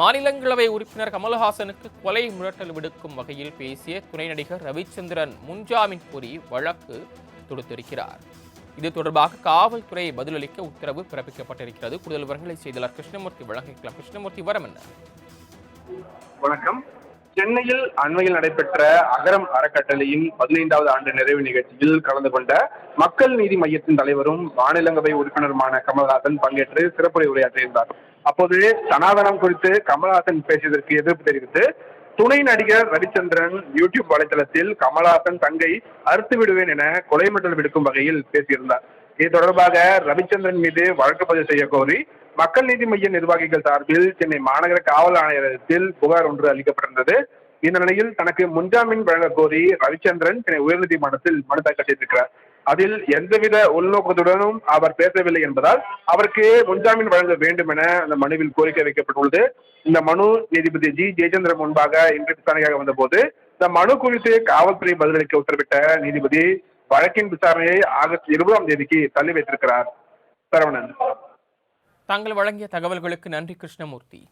மாநிலங்களவை உறுப்பினர் கமல்ஹாசனுக்கு கொலை மிரட்டல் விடுக்கும் வகையில் பேசிய துணை நடிகர் ரவிச்சந்திரன் முன்ஜாமீன் கோரி வழக்கு தொடுத்திருக்கிறார். இது தொடர்பாக காவல்துறை பதிலளிக்க உத்தரவு பிறப்பிக்கப்பட்டிருக்கிறது. கூடுதல் விவரங்களை செய்தியாளர் கிருஷ்ணமூர்த்தி வழங்கிக்கலாம் கிருஷ்ணமூர்த்தி வரம் என்ன? வணக்கம். சென்னையில் அண்மையில் நடைபெற்ற அகரம் அறக்கட்டளையின் பதினைந்தாவது ஆண்டு நிறைவு நிகழ்ச்சியில் கலந்து கொண்ட மக்கள் நீதி மையத்தின் தலைவரும் மாநிலங்களவை உறுப்பினருமான கமல்ஹாசன் பங்கேற்று சிறப்புரை உரையாற்றியிருந்தார். அப்போது சனாதனம் குறித்து கமல்ஹாசன் பேசியதற்கு எதிர்ப்பு தெரிவித்து துணை நடிகர் ரவிச்சந்திரன் யூடியூப் வலைதளத்தில் கமல்ஹாசன் தங்கை அறுத்து விடுவேன் என கொலை மிரட்டல் விடுக்கும் வகையில் பேசியிருந்தார். இது தொடர்பாக ரவிச்சந்திரன் மீது வழக்கு பதிவு செய்ய கோரி மக்கள் நீதி மைய நிர்வாகிகள் சார்பில் சென்னை மாநகர காவல் ஆணையரகத்தில் புகார் ஒன்று அளிக்கப்பட்டிருந்தது. இந்த நிலையில் தனக்கு முன்ஜாமீன் வழங்க கோரி ரவிச்சந்திரன் சென்னை உயர்நீதிமன்றத்தில் மனு தாக்கல் செய்திருக்கிறார். அதில் எந்தவித உள்நோக்கத்துடனும் அவர் பேசவில்லை என்பதால் அவருக்கு முன்ஜாமீன் வழங்க வேண்டும் என அந்த மனுவில் கோரிக்கை வைக்கப்பட்டுள்ளது. இந்த மனு நீதிபதி ஜி. ஜெயச்சந்திரன் முன்பாக இன்று விசாரணையாக வந்தபோது இந்த மனு குறித்து காவல்துறை பதிலளிக்க உத்தரவிட்ட நீதிபதி வழக்கின் விசாரணையை ஆகஸ்ட் இருபதாம் தேதிக்கு தள்ளி வைத்திருக்கிறார். சரவணன். தாங்கள் வழங்கிய தகவல்களுக்கு நன்றி கிருஷ்ணமூர்த்தி.